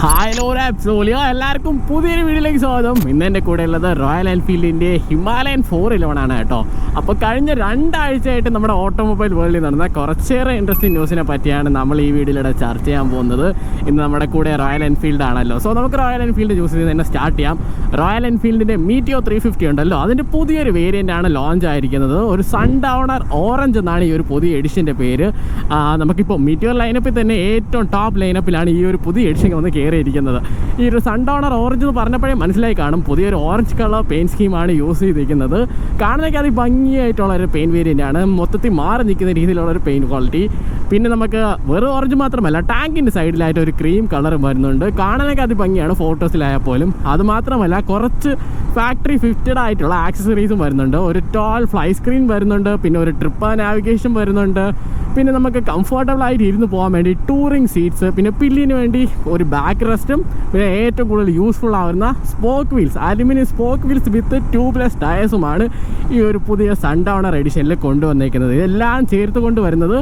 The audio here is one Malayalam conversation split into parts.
ഹായ് ലോലിയോ എല്ലാവർക്കും പുതിയൊരു വീഡിയോയിലേക്ക് സ്വാഗതം. ഇന്ന് എന്റെ കൂടെ ഉള്ളത് റോയൽ എൻഫീൽഡിന്റെ ഹിമാലയൻ ഫോർ ആണ് കേട്ടോ. അപ്പോൾ കഴിഞ്ഞ രണ്ടാഴ്ചയായിട്ട് നമ്മുടെ ഓട്ടോമൊബൈൽ വേൾഡിൽ നടന്ന കുറച്ചേറെ ഇൻട്രസ്റ്റിംഗ് ന്യൂസിനെ പറ്റിയാണ് നമ്മൾ ഈ വീഡിയോയിലൂടെ ചർച്ച ചെയ്യാൻ പോകുന്നത്. ഇന്ന് നമ്മുടെ കൂടെ റോയൽ എൻഫീൽഡ് ആണല്ലോ. സോ നമുക്ക് റോയൽ എൻഫീൽഡ് ന്യൂസിൽ നിന്ന് തന്നെ സ്റ്റാർട്ട് ചെയ്യാം. റോയൽ എൻഫീൽഡിന്റെ മീറ്റിയോ ത്രീ ഫിഫ്റ്റി ഉണ്ടല്ലോ. അതിന്റെ പുതിയൊരു വേരിയന്റ് ആണ് ലോഞ്ച് ആയിരിക്കുന്നത്. ഒരു സൺ ഡൗണർ ഓറഞ്ച് എന്നാണ് ഈ ഒരു പുതിയ എഡിഷന്റെ പേര്. നമുക്കിപ്പോൾ മീറ്റിയോ ലൈനപ്പിൽ തന്നെ ഏറ്റവും ടോപ്പ് ലൈനപ്പിലാണ് ഈ ഒരു പുതിയ എഡിഷൻ വന്ന് കയറിയിരിക്കുന്നത്. ഈ ഒരു സൺ ഡൗണർ ഓറഞ്ച് എന്ന് പറഞ്ഞപ്പോഴേ മനസ്സിലായി കാണും. പുതിയൊരു ഓറഞ്ച് കളർ പെയിന്റ് സ്കീമാണ് യൂസ് ചെയ്തിരിക്കുന്നത്. കാണുന്നതൊക്കെ അത് ഭംഗിയായിട്ടുള്ള ഒരു പെയിന്റ് വേരിയന്റാണ് മൊത്തത്തിൽ മാറി നിൽക്കുന്ന രീതിയിലുള്ള ഒരു പെയിന്റ് ക്വാളിറ്റി പിന്നെ നമുക്ക് വെറും ഓറഞ്ച് മാത്രമല്ല ടാങ്കിന്റെ സൈഡിലായിട്ട് ഒരു ക്രീം കളറും വരുന്നുണ്ട്. കാണാനൊക്കെ അത് ഭംഗിയാണ് ഫോട്ടോസിലായാൽ പോലും. അതുമാത്രമല്ല കുറച്ച് ഫാക്ടറി ഫിഫ്റ്റഡ് ആയിട്ടുള്ള ആക്സസറീസും വരുന്നുണ്ട്. ഒരു ടോൾ ഫ്ലൈ സ്ക്രീൻ വരുന്നുണ്ട്. പിന്നെ ഒരു ട്രിപ്പ് നാവിഗേഷൻ വരുന്നുണ്ട്. പിന്നെ നമുക്ക് കംഫർട്ടബിൾ ആയിട്ട് ഇരുന്ന് പോകാൻ വേണ്ടി ടൂറിങ് സീറ്റ്സ് പിന്നെ പില്ലിന് വേണ്ടി ഒരു ബാക്ക് റെസ്റ്റും പിന്നെ ഏറ്റവും കൂടുതൽ യൂസ്ഫുൾ ആവുന്ന spoke wheels aluminium spoke wheels with tubeless ടയേഴ്സുമാണ് ഈ ഒരു പുതിയ സൺഡൗണർ എഡിഷനിൽ കൊണ്ടുവന്നേക്കുന്നത്. ഇതെല്ലാം ചേർത്ത് കൊണ്ടുവരുന്നത്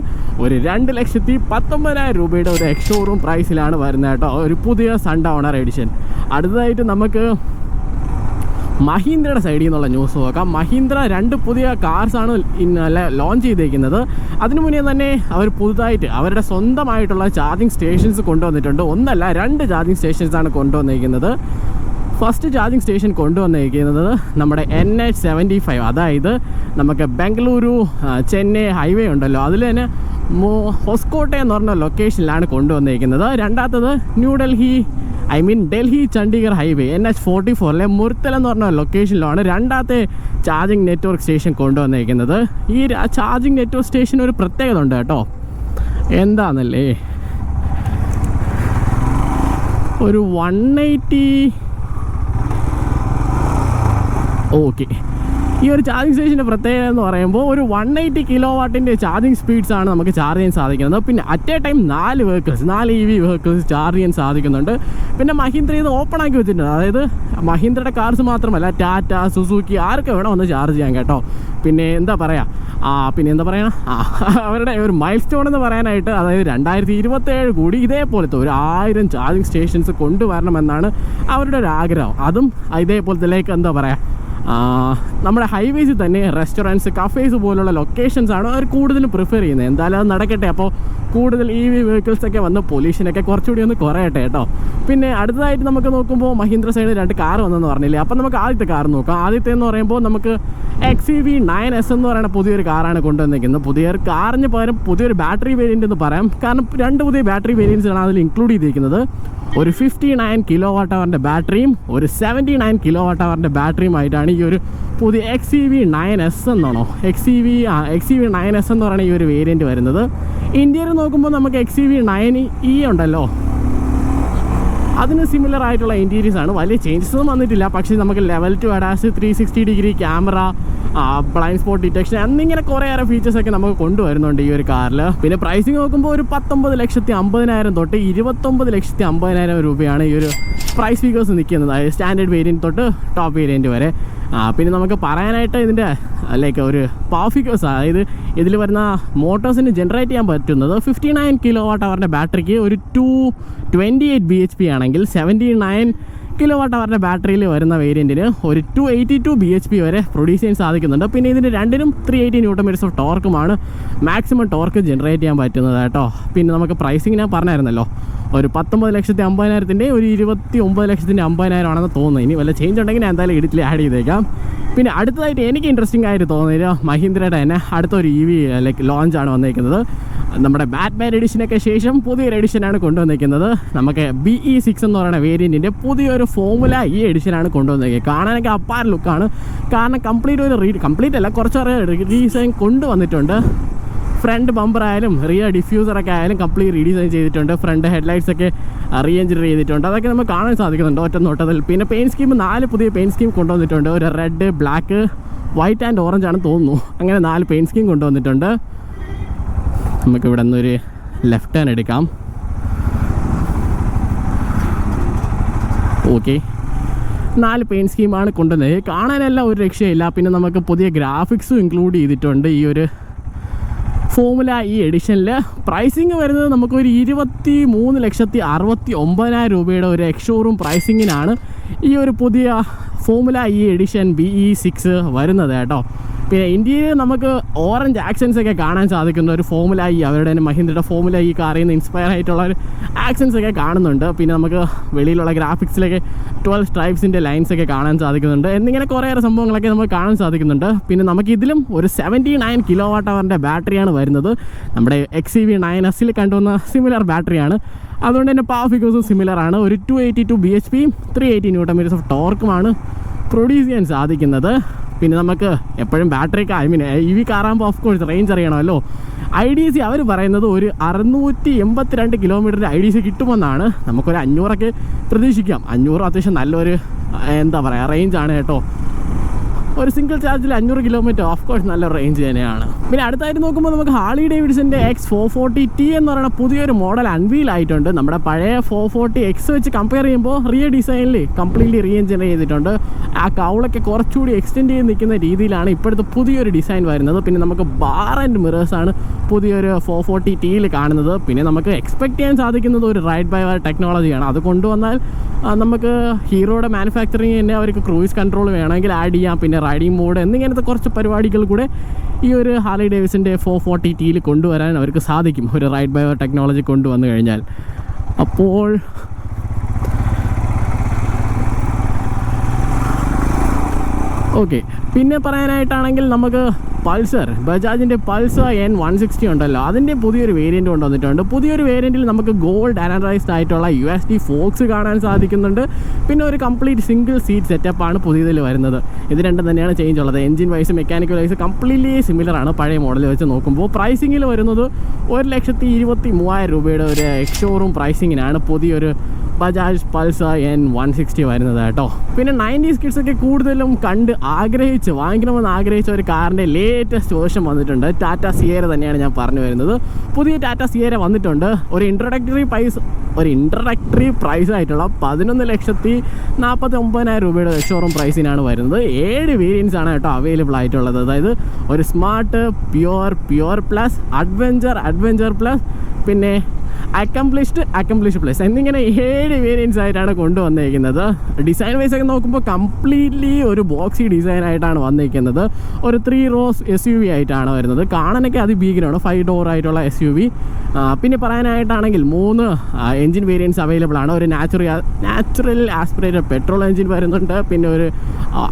ഒരു രണ്ട് ലക്ഷത്തി പത്തൊമ്പതിനായിരം രൂപയുടെ ഒരു എക്സ്ഷോറൂം പ്രൈസിലാണ് വരുന്നത് കേട്ടോ. ഒരു പുതിയ സൺഡൗണർ എഡിഷൻ അടുത്തതായിട്ട് നമുക്ക് മഹീന്ദ്രയുടെ സൈഡിൽ നിന്നുള്ള ന്യൂസ് നോക്കാം. മഹീന്ദ്ര രണ്ട് പുതിയ കാർസാണ് ലോഞ്ച് ചെയ്തേക്കുന്നത്. അതിനു മുന്നേ തന്നെ അവർ പുതുതായിട്ട് അവരുടെ സ്വന്തമായിട്ടുള്ള ചാർജിങ് സ്റ്റേഷൻസ് കൊണ്ടുവന്നിട്ടുണ്ട്. ഒന്നല്ല രണ്ട് ചാർജിങ് സ്റ്റേഷൻസാണ് കൊണ്ടുവന്നിരിക്കുന്നത് ഫസ്റ്റ് ചാർജിങ് സ്റ്റേഷൻ കൊണ്ടുവന്നിരിക്കുന്നത് നമ്മുടെ എൻ എച്ച് സെവന്റി ഫൈവ് അതായത് നമുക്ക് ബംഗളൂരു ചെന്നൈ ഹൈവേ ഉണ്ടല്ലോ. അതിൽ തന്നെ മോ- ഹൊസ്കോട്ടെ എന്ന് പറഞ്ഞ ലൊക്കേഷനിലാണ് കൊണ്ടുവന്നിരിക്കുന്നത്. രണ്ടാമത്തത് New Delhi I mean Delhi Chandigarh highway N H forty ഫോറിലെ Murthal എന്ന് പറഞ്ഞ ലൊക്കേഷനിലാണ് രണ്ടാമത്തെ ചാർജിങ് നെറ്റ്വർക്ക് സ്റ്റേഷൻ കൊണ്ടുവന്നിരിക്കുന്നത്. ഈ ചാർജിങ് നെറ്റ്വർക്ക് സ്റ്റേഷൻ ഒരു പ്രത്യേകത ഉണ്ട് കേട്ടോ. എന്താണെന്നല്ലേ ഒരു വൺ എയ്റ്റി ഓക്കെ ഈ ഒരു ചാർജിങ് സ്റ്റേഷന്റെ പ്രത്യേകത എന്ന് പറയുമ്പോൾ ഒരു വൺ എയ്റ്റി കിലോ വാട്ടിന്റെ ചാർജിങ് സ്പീഡ്സ് ആണ് നമുക്ക് ചാർജ് ചെയ്യാൻ സാധിക്കുന്നത്. പിന്നെ അറ്റ് എ ടൈം നാല് വെഹിക്കിൾസ് നാല് ഇ വി വെഹിക്കിൾസ് ചാർജ് ചെയ്യാൻ സാധിക്കുന്നുണ്ട്. പിന്നെ മഹീന്ദ്ര ഇത് ഓപ്പൺ ആക്കി വെച്ചിട്ടുണ്ട്. അതായത് മഹീന്ദ്രയുടെ കാർസ് മാത്രമല്ല ടാറ്റ സുസുക്കി ആർക്ക് വേണം ഒന്ന് ചാർജ് ചെയ്യാൻ കേട്ടോ. പിന്നെ എന്താ പറയുക ആ പിന്നെ എന്താ പറയുക അവരുടെ ഒരു മൈൽ സ്റ്റോൺ എന്ന് പറയാനായിട്ട് അതായത് രണ്ടായിരത്തി ഇരുപത്തേഴ് കൂടി ഇതേപോലത്തെ ഒരു ആയിരം ചാർജിങ് സ്റ്റേഷൻസ് കൊണ്ടുവരണമെന്നാണ് അവരുടെ ഒരു ആഗ്രഹം. അതും ഇതേപോലത്തെ ലൈക്ക് എന്താ പറയുക നമ്മുടെ ഹൈവേസിൽ തന്നെ റെസ്റ്റോറന്റ്സ് കഫേസ് പോലുള്ള ലൊക്കേഷൻസ് ആണ് അവർ കൂടുതലും പ്രിഫർ ചെയ്യുന്നത്. എന്തായാലും അത് നടക്കട്ടെ. അപ്പോൾ കൂടുതൽ ഇ വി വെഹിക്കിൾസൊക്കെ വന്ന് പൊല്യൂഷനൊക്കെ കുറച്ചുകൂടി ഒന്ന് കുറയട്ടെ കേട്ടോ. പിന്നെ അടുത്തതായിട്ട് നമുക്ക് നോക്കുമ്പോൾ മഹീന്ദ്ര സൈഡ് രണ്ട് കാർ വന്നെന്ന് പറഞ്ഞില്ലേ? അപ്പം നമുക്ക് ആദ്യത്തെ കാർ നോക്കാം. ആദ്യത്തെ എന്ന് പറയുമ്പോൾ നമുക്ക് X E V nine S എന്ന് പറയുന്ന പുതിയൊരു കാറാണ് കൊണ്ടുവന്നിരിക്കുന്നത്. പുതിയൊരു കാറിന് പകരം പുതിയൊരു ബാറ്ററി വേരിയന്റ് എന്ന് പറയാം. കാരണം രണ്ട് പുതിയ ബാറ്ററി വേരിയൻസാണ് അതിൽ ഇൻക്ലൂഡ് ചെയ്തിരിക്കുന്നത്. ഒരു ഫിഫ്റ്റി നയൻ കിലോ വാട്ട് അവറിന്റെ ബാറ്ററിയും ഒരു സെവന്റി നയൻ കിലോ വാട്ട് അവറിന്റെ ബാറ്ററിയുമായിട്ടാണ് ഈ ഒരു പുതിയ X E V nine S എന്നാണോ? X E V X E V nine S എന്ന് പറയുന്ന ഈ ഒരു വേരിയന്റ് വരുന്നത്. ഇന്ത്യയിൽ നോക്കുമ്പോൾ നമുക്ക് X E V nine E ഉണ്ടല്ലോ. അതിന് സിമിലർ ആയിട്ടുള്ള ഇന്റീരിയേഴ്സ് ആണ്. വലിയ ചേഞ്ചസ് ഒന്നും വന്നിട്ടില്ല. പക്ഷേ നമുക്ക് level two ADAS three sixty degree camera blind spot detection എന്നിങ്ങനെ കുറേയേറെ ഫീച്ചേഴ്സ് ഒക്കെ നമുക്ക് കൊണ്ടുവരുന്നുണ്ട് ഈ ഒരു കാറിൽ. പിന്നെ പ്രൈസിങ് നോക്കുമ്പോൾ ഒരു പത്തൊമ്പത് ലക്ഷത്തി അമ്പതിനായിരം തൊട്ട് ഇരുപത്തൊമ്പത് ലക്ഷത്തി അമ്പതിനായിരം രൂപയാണ് ഈ ഒരു പ്രൈസ് ഫിഗേഴ്സ് നിൽക്കുന്നത്. അതായത് സ്റ്റാൻഡേർഡ് വേരിയന്റ് തൊട്ട് ടോപ്പ് വേരിയന്റ് വരെ. പിന്നെ നമുക്ക് പറയാനായിട്ട് ഇതിന്റെ ലൈക്ക് ഒരു പവർ ഫിഗേഴ്സ് അതായത് ഇതിൽ വരുന്ന മോട്ടോഴ്സിന് ജനറേറ്റ് ചെയ്യാൻ പറ്റുന്നത് ഫിഫ്റ്റി നയൻ കിലോ വാട്ട് അവറിന്റെ ബാറ്ററിക്ക് ഒരു two twenty eight B H P ആണെങ്കിൽ സെവന്റി നയൻ കിലോ വാട്ട് അവറിന്റെ ബാറ്ററിയിൽ വരുന്ന വേരിയന്റിന് ഒരു two eighty two B H P വരെ പ്രൊഡ്യൂസ് ചെയ്യാൻ സാധിക്കുന്നുണ്ട്. പിന്നെ ഇതിന്റെ രണ്ടിനും three eighty newton metres of ടോർക്കുമാണ് maximum torque generate ചെയ്യാൻ പറ്റുന്നത് കേട്ടോ. പിന്നെ നമുക്ക് പ്രൈസിങ് ഞാൻ പറഞ്ഞായിരുന്നല്ലോ. ഒരു പത്തൊമ്പത് ലക്ഷത്തി അമ്പതിനായിരത്തിന്റെ ഒരു ഇരുപത്തി ഒമ്പത് ലക്ഷത്തിന്റെ അമ്പതിനായിരം ആണെന്ന് തോന്നുന്നു. ഇനി വല്ല ചേഞ്ച് ഉണ്ടെങ്കിൽ ഞാൻ എന്തായാലും എഡിറ്റിൽ ആഡ് ചെയ്തേക്കാം. പിന്നെ അടുത്തതായിട്ട് എനിക്ക് ഇൻട്രസ്റ്റിംഗ് ആയിട്ട് തോന്നിയത് മഹീന്ദ്രയുടെ തന്നെ അടുത്തൊരു ഇ വി ലൈക്ക് ലോഞ്ചാണ് വന്നിരിക്കുന്നത് നമ്മുടെ ബാറ്റ്മാൻ എഡിഷനൊക്കെ ശേഷം പുതിയൊരു എഡിഷനാണ് കൊണ്ടുവന്നിരിക്കുന്നത്. നമുക്ക് ബി ഇ സിക്സ് എന്ന് പറയുന്ന വേരിയന്റിന്റെ പുതിയൊരു ഫോമുല ഈ എഡിഷനാണ് കൊണ്ടുവന്നിരിക്കുന്നത്. കാണാനൊക്കെ അപ്പാർ ലുക്കാണ് കാരണം കംപ്ലീറ്റ് ഒരു റീ കംപ്ലീറ്റ് അല്ല കുറച്ചൊരു റീഡിസൈൻ കൊണ്ടുവന്നിട്ടുണ്ട്. ഫ്രണ്ട് ബമ്പർ ആയാലും റിയർ ഡിഫ്യൂസറൊക്കെ ആയാലും കംപ്ലീറ്റ് റീഡിസൈൻ ചെയ്തിട്ടുണ്ട്. ഫ്രണ്ട് ഹെഡ്ലൈറ്റ്സ് ഒക്കെ റീ ചെയ്തിട്ടുണ്ട്. അതൊക്കെ നമുക്ക് കാണാൻ സാധിക്കുന്നുണ്ട് ഒറ്റ നോട്ടത്തിൽ. പിന്നെ പെയിൻ സ്കീം നാല് പുതിയ പെയിൻ സ്കീം കൊണ്ടുവന്നിട്ടുണ്ട്. ഒരു red black white and orange ആണ് തോന്നുന്നു. അങ്ങനെ നാല് പെയിൻ സ്കീം കൊണ്ടുവന്നിട്ടുണ്ട്. നമുക്ക് ഇവിടെ നിന്നൊരു ലെഫ്റ്റ് ഹാൻഡ് എടുക്കാം. ഓക്കെ നാല് പെയിൻ സ്കീമാണ് കൊണ്ടുവന്നത്. കാണാനെല്ലാം ഒരു രക്ഷയില്ല. പിന്നെ നമുക്ക് പുതിയ ഗ്രാഫിക്സും ഇൻക്ലൂഡ് ചെയ്തിട്ടുണ്ട് ഈ ഒരു ഫോമുല ഈ എഡിഷനിൽ പ്രൈസിങ് വരുന്നത് നമുക്കൊരു ഇരുപത്തി മൂന്ന് ലക്ഷത്തി അറുപത്തി ഒമ്പതിനായിരം രൂപയുടെ ഒരു എക്സ്ഷോറൂം പ്രൈസിങ്ങിനാണ് ഈ ഒരു പുതിയ ഫോമുല ഈ എഡിഷൻ ബി ഇ സിക്സ് വരുന്നത് കേട്ടോ. പിന്നെ ഇന്ത്യയിൽ നമുക്ക് ഓറഞ്ച് ആക്സൻസ് ഒക്കെ കാണാൻ സാധിക്കുന്ന ഒരു ഫോമുല ഈ അവരുടെ തന്നെ മഹീന്ദ്രയുടെ ഫോമുല ഈ കാറിൽ നിന്ന് ഇൻസ്പയർ ആയിട്ടുള്ള ഒരു ആക്സൻസ് ഒക്കെ കാണുന്നുണ്ട്. പിന്നെ നമുക്ക് വെളിയിലുള്ള ഗ്രാഫിക്സിലൊക്കെ ട്വൽവ് സ്ട്രൈപ്സിന്റെ ലൈൻസ് ഒക്കെ കാണാൻ സാധിക്കുന്നുണ്ട്. എന്നിങ്ങനെ കുറേയേറെ സംഭവങ്ങളൊക്കെ നമുക്ക് കാണാൻ സാധിക്കുന്നുണ്ട്. പിന്നെ നമുക്ക് ഇതിലും ഒരു സെവന്റി നയൻ കിലോ വാട്ട് അവറിന്റെ ബാറ്ററിയാണ് വരുന്നത്. നമ്മുടെ എക്സ് ഇ വി നയൻ എസിൽ കണ്ടുവന്ന സിമിലർ ബാറ്ററിയാണ് അതുകൊണ്ട് തന്നെ പവർ ഫിഗേഴ്സും സിമിലർ ആണ്. ഒരു two eighty two B H പിയും three eighty newton metres of ടോർക്കുമാണ് produce ചെയ്യാൻ സാധിക്കുന്നത്. പിന്നെ നമുക്ക് എപ്പോഴും battery I mean E V കാറാകുമ്പോൾ of course range അറിയണമല്ലോ. ഐ ഡി സി അവർ പറയുന്നത് ഒരു അറുന്നൂറ്റി എൺപത്തിരണ്ട് കിലോമീറ്ററിന്റെ ഐ ഡി സി കിട്ടുമെന്നാണ്. നമുക്കൊരു അഞ്ഞൂറൊക്കെ പ്രതീക്ഷിക്കാം. അഞ്ഞൂറ് അത്യാവശ്യം നല്ലൊരു എന്താ പറയുക റേഞ്ചാണ് കേട്ടോ. ഒരു സിംഗിൾ ചാർജിൽ അഞ്ഞൂറ് കിലോമീറ്റർ ഓഫ് കോഴ്സ് നല്ല റേഞ്ച് തന്നെയാണ്. പിന്നെ അടുത്തായിട്ട് നോക്കുമ്പോൾ നമുക്ക് ഹാളി ഡേവിഡ്സിന്റെ എക്സ് ഫോർ ഫോർട്ടി ടി എന്ന് പറയുന്ന പുതിയൊരു മോഡൽ അൺവീൽ ആയിട്ടുണ്ട്. നമ്മുടെ പഴയ ഫോർ ഫോർട്ടി എക്സ് വെച്ച് കമ്പയർ ചെയ്യുമ്പോൾ റിയ ഡിസൈനിൽ കംപ്ലീറ്റ്ലി റീ ചെയ്തിട്ടുണ്ട്. ആ കൗളൊക്കെ കുറച്ചുകൂടി എക്സ്റ്റെൻഡ് ചെയ്ത് നിൽക്കുന്ന രീതിയിലാണ് ഇപ്പോഴത്തെ പുതിയൊരു ഡിസൈൻ വരുന്നത്. പിന്നെ നമുക്ക് ബാർ ആൻഡ് മിറേഴ്സാണ് പുതിയൊരു ഫോർ ഫോർട്ടി ടിയിൽ കാണുന്നത്. പിന്നെ നമുക്ക് എക്സ്പെക്ട് ചെയ്യാൻ സാധിക്കുന്നത് ഒരു റൈഡ് ബൈ വയർ ടെക്നോളജിയാണ് അത് കൊണ്ടുവന്നാൽ നമുക്ക് ഹീറോയുടെ മാനുഫാക്ചറിങ് തന്നെ അവർക്ക് ക്രൂയിസ് കൺട്രോൾ വേണമെങ്കിൽ ആഡ് ചെയ്യാം. പിന്നെ റൈഡിംഗ് മോഡ് എന്നിങ്ങനത്തെ കുറച്ച് പരിപാടികൾ കൂടെ ഈ ഒരു ഹാർലി ഡേവിസിന്റെ ഫോർ ഫോർട്ടി ടിയിൽ കൊണ്ടുവരാൻ അവർക്ക് സാധിക്കും. ഒരു റൈഡ് ബൈ ടെക്നോളജി കൊണ്ടുവന്നു കഴിഞ്ഞാൽ. അപ്പോൾ ഓക്കെ പിന്നെ പറയാനായിട്ടാണെങ്കിൽ നമുക്ക് പൾസർ. ബജാജിന്റെ പൾസർ എൻ വൺ സിക്സ്റ്റി ഉണ്ടല്ലോ. അതിന്റെ പുതിയൊരു വേരിയന്റ് കൊണ്ടുവന്നിട്ടുണ്ട് പുതിയൊരു വേരിയന്റിൽ നമുക്ക് ഗോൾഡ് അനറൈസ്ഡ് ആയിട്ടുള്ള യു എസ് ഡി ഫോക്സ് കാണാൻ സാധിക്കുന്നുണ്ട്. പിന്നെ ഒരു കംപ്ലീറ്റ് സിംഗിൾ സീറ്റ് സെറ്റപ്പാണ് പുതിയതിൽ വരുന്നത്. ഇത് രണ്ടും തന്നെയാണ് ചേഞ്ച് ഉള്ളത്. Engine wise mechanical wise completely similar ആണ് പഴയ മോഡൽ വെച്ച് നോക്കുമ്പോൾ. പ്രൈസിങ്ങിൽ വരുന്നത് ഒരു ലക്ഷത്തി ഇരുപത്തി മൂവായിരം രൂപയുടെ ഒരു എക്സ്ഷോറൂം പ്രൈസിങ്ങിനാണ് പുതിയൊരു Bajaj Pulsar N one sixty വരുന്നത് കേട്ടോ. പിന്നെ നയന്റീസ് കിഡ്സ് ഒക്കെ കൂടുതലും കണ്ട് ആഗ്രഹിച്ച് വാങ്ങിക്കണമെന്ന് ആഗ്രഹിച്ച ഒരു കാറിന്റെ ലേറ്റസ്റ്റ് വേർഷൻ വന്നിട്ടുണ്ട്. ടാറ്റ സിയേര തന്നെയാണ് ഞാൻ പറഞ്ഞു വരുന്നത്. പുതിയ ടാറ്റ സിയേര വന്നിട്ടുണ്ട്. ഒരു ഇൻട്രൊഡക്ടറി പ്രൈസ് ഒരു ഇൻട്രഡക്ടറി പ്രൈസ് ആയിട്ടുള്ള പതിനൊന്ന് ലക്ഷത്തി നാൽപ്പത്തി ഒമ്പതിനായിരം രൂപയുടെ ഷോറൂം പ്രൈസിനാണ് വരുന്നത്. ഏഴ് വേരിയൻസ് ആണ് കേട്ടോ അവൈലബിൾ ആയിട്ടുള്ളത്. അതായത് ഒരു smart pure pure plus adventure adventure plus പിന്നെ അക്കംപ്ലിഷ്ഡ് അക്കംപ്ലിഷ് പ്ലസ് എന്നിങ്ങനെ ഏഴ് വേരിയൻസ് ആയിട്ടാണ് കൊണ്ടുവന്നേക്കുന്നത്. ഡിസൈൻ വൈസ് ഒക്കെ നോക്കുമ്പോൾ കംപ്ലീറ്റ്ലി ഒരു ബോക്സി ഡിസൈൻ ആയിട്ടാണ് വന്നിരിക്കുന്നത് ഒരു three rows S U V ആയിട്ടാണ് വരുന്നത്. കാണാനൊക്കെ അതിഭീകരമാണ്. ഫൈവ് ഡോർ ആയിട്ടുള്ള എസ് യു വി പിന്നെ പറയാനായിട്ടാണെങ്കിൽ മൂന്ന് എഞ്ചിൻ വേരിയൻസ് അവൈലബിൾ ആണ്. ഒരു natural natural aspirated petrol engine വരുന്നുണ്ട്. പിന്നെ ഒരു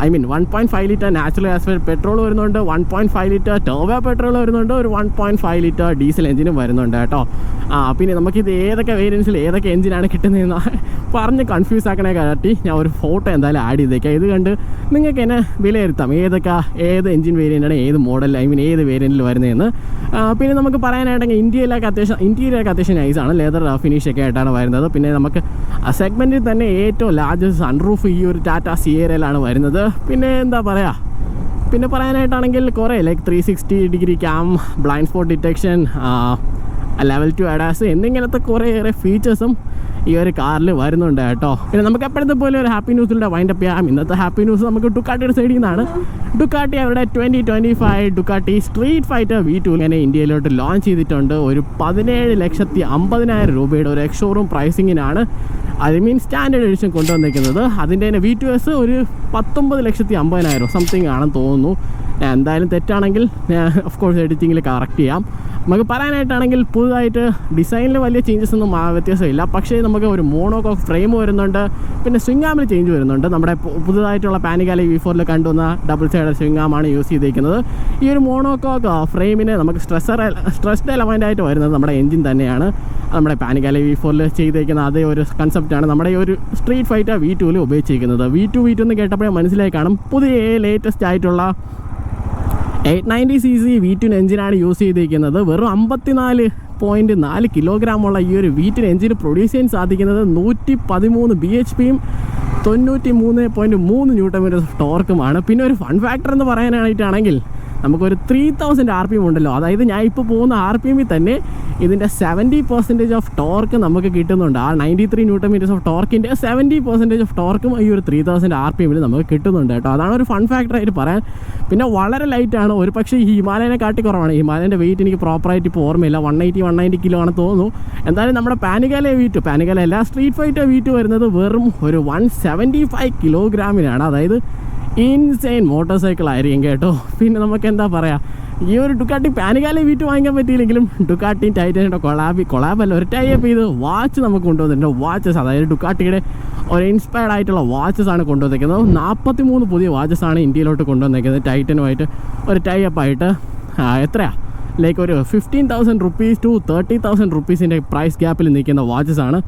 I mean one point five litre natural aspirator petrol വരുന്നുണ്ട്. വൺ പോയിന്റ് ഫൈവ് ലിറ്റർ ടോവ പെട്രോൾ വരുന്നുണ്ട്. ഒരു one point five litre diesel എഞ്ചിനും വരുന്നുണ്ട് കേട്ടോ. പിന്നെ നമുക്കിത് ഏതൊക്കെ വേരിയൻസിൽ ഏതൊക്കെ എഞ്ചിനാണ് കിട്ടുന്നതെന്ന് പറഞ്ഞ് കൺഫ്യൂസ് ആക്കണേ കാട്ടി. ഞാൻ ഒരു ഫോട്ടോ എന്തായാലും ആഡ് ചെയ്തേക്കാം. ഇത് കണ്ട് നിങ്ങൾക്ക് എന്നെ വിലയിരുത്താം. ഏതൊക്കെ ഏത് എഞ്ചിൻ വേരിയന്റാണ് ഏത് മോഡൽ ഐ മീൻ ഏത് വേരിയന്റിൽ വരുന്നതെന്ന് പിന്നെ നമുക്ക് പറയാനായിട്ടെങ്കിൽ ഇന്ത്യയിലൊക്കെ അത്യാവശ്യം ഇന്ത്യയിലൊക്കെ അത്യാവശ്യം നൈസാണ് ലെതർ ഫിനിഷ് ഒക്കെ ആയിട്ടാണ് വരുന്നത്. പിന്നെ നമുക്ക് സെഗ്മെന്റിൽ തന്നെ ഏറ്റവും ലാർജസ്റ്റ് സൺറൂഫ് ഈ ഒരു ടാറ്റ സിയേരയിലാണ് വരുന്നത്. പിന്നെ എന്താ പറയുക പിന്നെ പറയാനായിട്ടാണെങ്കിൽ കുറേ like three sixty degree cam blind spot detection level two ADAS എന്നിങ്ങനത്തെ കുറേ കുറേയേറെ ഫീച്ചേഴ്സും ഈ ഒരു കാറിൽ വരുന്നുണ്ട് കേട്ടോ. പിന്നെ നമുക്ക് എപ്പോഴത്തെ പോലെ ഒരു ഹാപ്പി ന്യൂസിലൂടെ വൈൻഡ് അപ്പ് ചെയ്യാം. ഇന്നത്തെ ഹാപ്പി ന്യൂസ് നമുക്ക് ഡുക്കാട്ടിയുടെ സൈഡിൽ നിന്നാണ്. ഡുക്കാട്ടി അവരുടെ twenty twenty five Ducati Streetfighter V two ഇങ്ങനെ ഇന്ത്യയിലോട്ട് ലോഞ്ച് ചെയ്തിട്ടുണ്ട്. ഒരു പതിനേഴ് ലക്ഷത്തി അമ്പതിനായിരം രൂപയുടെ ഒരു എക്സ്ഷോറൂം പ്രൈസിങ്ങിനാണ് ഐ മീൻ സ്റ്റാൻഡേർഡ് എഡിഷൻ കൊണ്ടുവന്നിരിക്കുന്നത്. അതിന്റെ തന്നെ വി ടു എസ് ഒരു പത്തൊമ്പത് ലക്ഷത്തി അമ്പതിനായിരം സംതിങ് ആണെന്ന് തോന്നുന്നു. എന്തായാലും തെറ്റാണെങ്കിൽ ഓഫ് കോഴ്സ് എഡിറ്റിങ്ങിൽ കറക്റ്റ് ചെയ്യാം. നമുക്ക് പറയാനായിട്ടാണെങ്കിൽ പുതുതായിട്ട് ഡിസൈനിൽ വലിയ ചേഞ്ചസ് ഒന്നും വ്യത്യാസമില്ല. പക്ഷേ നമുക്ക് ഒരു മോണോകോക്ക് ഫ്രെയിം വരുന്നുണ്ട്. പിന്നെ സ്വിംഗ് ആമിൽ ചേഞ്ച് വരുന്നുണ്ട്. നമ്മുടെ പുതുതായിട്ടുള്ള പാനിക്കാലി വി ഫോറിൽ കണ്ടുവന്ന ഡബിൾ സൈഡ് സ്വിംഗ് ആമാണ് യൂസ് ചെയ്തിരിക്കുന്നത്. ഈ ഒരു മോണോകോക്ക് ഫ്രെയിമിന് നമുക്ക് സ്ട്രെസ് സ്ട്രെസ്ഡ് എലമെന്റ് ആയിട്ട് വരുന്നത് നമ്മുടെ എഞ്ചിൻ തന്നെയാണ്. നമ്മുടെ പാനിക്കാലി വി ഫോറിൽ ചെയ്തേക്കുന്ന അതേ ഒരു കൺസെപ്റ്റാണ് നമ്മുടെ ഈ ഒരു സ്ട്രീറ്റ് ഫൈറ്റർ വി ടുവിൽ ഉപയോഗിച്ചിരിക്കുന്നത്. വി ടു വി ടു എന്ന് കേട്ടപ്പോഴേ മനസ്സിലായി കാണും. പുതിയ ലേറ്റസ്റ്റ് ആയിട്ടുള്ള eight ninety C C V twin എഞ്ചിനാണ് യൂസ് ചെയ്തിരിക്കുന്നത്. വെറും അമ്പത്തിനാല് പോയിന്റ് നാല് കിലോഗ്രാമുള്ള ഈ ഒരു വീറ്റിൻ എഞ്ചിന് പ്രൊഡ്യൂസ് ചെയ്യാൻ സാധിക്കുന്നത് നൂറ്റി പതിമൂന്ന് ബി എച്ച് പിയും തൊണ്ണൂറ്റി മൂന്ന് പോയിന്റ് മൂന്ന് ന്യൂട്ടൺ മീറ്റർ ടോർക്കുമാണ് പിന്നെ ഒരു ഫൺ ഫാക്ടർ എന്ന് പറയാനായിട്ടാണെങ്കിൽ നമുക്കൊരു three thousand R P M ഉണ്ടല്ലോ. അതായത് ഞാൻ ഇപ്പോൾ പോകുന്ന ആർ പി എമ്മിൽ തന്നെ ഇതിന്റെ സെവന്റി പെർസെന്റേജ് ഓഫ് ടോർക്ക് നമുക്ക് കിട്ടുന്നുണ്ട്. ആ ninety three newton metres of ടോർക്കിന്റെ seventy percentage of ടോർക്കും ഈ ഒരു ത്രീ തൗസൻഡ് ആർ പി എമ്മിൽ നമുക്ക് കിട്ടുന്നുണ്ട് കേട്ടോ. അതാണ് ഒരു ഫൺ ഫാക്ടറായിട്ട് പറയാൻ. പിന്നെ വളരെ ലൈറ്റാണ് ഒരു പക്ഷേ ഈ ഹിമാലയനെ കാട്ടി കുറവാണ്. ഹിമാലയന്റെ വെയിറ്റ് എനിക്ക് പ്രോപ്പറായിട്ട് ഇപ്പോൾ ഓർമ്മയില്ല. One eighty one ninety kilo ആണെന്ന് തോന്നുന്നു. എന്തായാലും നമ്മുടെ പാനികാലെ വീറ്റ് പാനികാല എല്ലാ സ്ട്രീറ്റ് ഫൈറ്റ് വീറ്റ് വരുന്നത് വെറും ഒരു വൺ സെവന്റി ഫൈവ് കിലോഗ്രാമിനാണ് അതായത് ഇൻസൈൻ മോട്ടോർ സൈക്കിൾ ആയിരിക്കും കേട്ടോ. പിന്നെ നമുക്ക് എന്താ പറയുക ഈ ഒരു ഡുക്കാട്ടി പാനികാലി വീറ്റ് വാങ്ങിക്കാൻ പറ്റിയില്ലെങ്കിലും ഡുക്കാട്ടിയും ടൈറ്റനിയുടെ കൊളാബി കൊളാബല്ല ഒരു ടൈപ്പ് ചെയ്ത് വാച്ച് നമുക്ക് കൊണ്ടുവന്നിട്ടുണ്ട്. വാച്ചസ് അതായത് ഡുക്കാട്ടിയുടെ ഒരു ഇൻസ്പയർഡ് ആയിട്ടുള്ള വാച്ചസ് ആണ് കൊണ്ടുവന്നിരിക്കുന്നത്. നാൽപ്പത്തി മൂന്ന് പുതിയ വാച്ചസ് ആണ് ഇന്ത്യയിലോട്ട് കൊണ്ടുവന്നിരിക്കുന്നത് ടൈറ്റനുമായിട്ട്. ഒരു ടൈപ്പ് ആയിട്ട് എത്രയാണ് എത്രയാ? ലൈക്ക് ഒരു fifteen thousand rupees to thirty thousand റുപ്പീസിന്റെ price ഗ്യാപ്പിൽ നിൽക്കുന്ന വാച്ചസ് ആണ്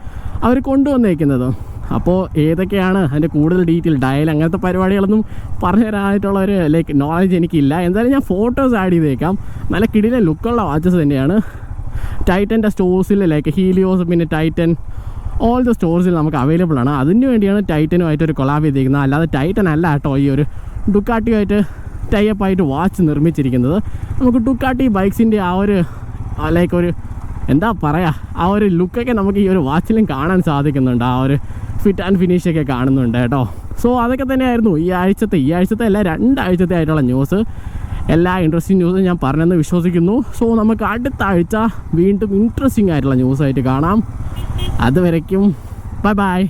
അവർ കൊണ്ടുവന്നേക്കുന്നത് അപ്പോൾ ഏതൊക്കെയാണ് അതിന്റെ കൂടുതൽ ഡീറ്റെയിൽ ഡയൽ അങ്ങനത്തെ പരിപാടികളൊന്നും പറഞ്ഞു തരാനായിട്ടുള്ള ഒരു ലൈക്ക് നോളജ് എനിക്കില്ല. എന്തായാലും ഞാൻ ഫോട്ടോസ് ആഡ് ചെയ്തേക്കാം. നല്ല കിടിലെ ലുക്കുള്ള വാച്ചസ് തന്നെയാണ്. ടൈറ്റന്റെ സ്റ്റോഴ്സിൽ ലൈക്ക് ഹീലിയോസ് പിന്നെ ടൈറ്റൻ ഓൾ ദ സ്റ്റോഴ്സിൽ നമുക്ക് അവൈലബിൾ ആണ്. അതിന് വേണ്ടിയാണ് ടൈറ്റനുമായിട്ട് ഒരു കൊളാബ് ചെയ്തിരിക്കുന്നത് അല്ലാതെ ടൈറ്റൻ അല്ല കേട്ടോ ഈ ഒരു ഡുക്കാട്ടിയുമായിട്ട് ടൈ ആയിട്ട് വാച്ച് നിർമ്മിച്ചിരിക്കുന്നത്. നമുക്ക് ഡുക്കാട്ടി ബൈക്സിന്റെ ആ ഒരു ലൈക്ക് ഒരു എന്താ പറയുക ആ ഒരു ലുക്കൊക്കെ നമുക്ക് ഈ ഒരു വാച്ചിലും കാണാൻ സാധിക്കുന്നുണ്ട്. ആ ഒരു ഫിറ്റ് ആൻഡ് ഫിനിഷ് ഒക്കെ കാണുന്നുണ്ട് കേട്ടോ. സോ അതൊക്കെ തന്നെയായിരുന്നു ഈ ആഴ്ചത്തെ ഈ ആഴ്ചത്തെ അല്ല രണ്ടാഴ്ചത്തെ ആയിട്ടുള്ള ന്യൂസ് എല്ലാ ഇൻട്രസ്റ്റിംഗ് ന്യൂസും ഞാൻ പറഞ്ഞെന്ന് വിശ്വസിക്കുന്നു. സോ നമുക്ക് അടുത്ത ആഴ്ച വീണ്ടും ഇൻട്രസ്റ്റിംഗ് ആയിട്ടുള്ള ന്യൂസായിട്ട് കാണാം. അതുവരയ്ക്കും ബൈ ബൈ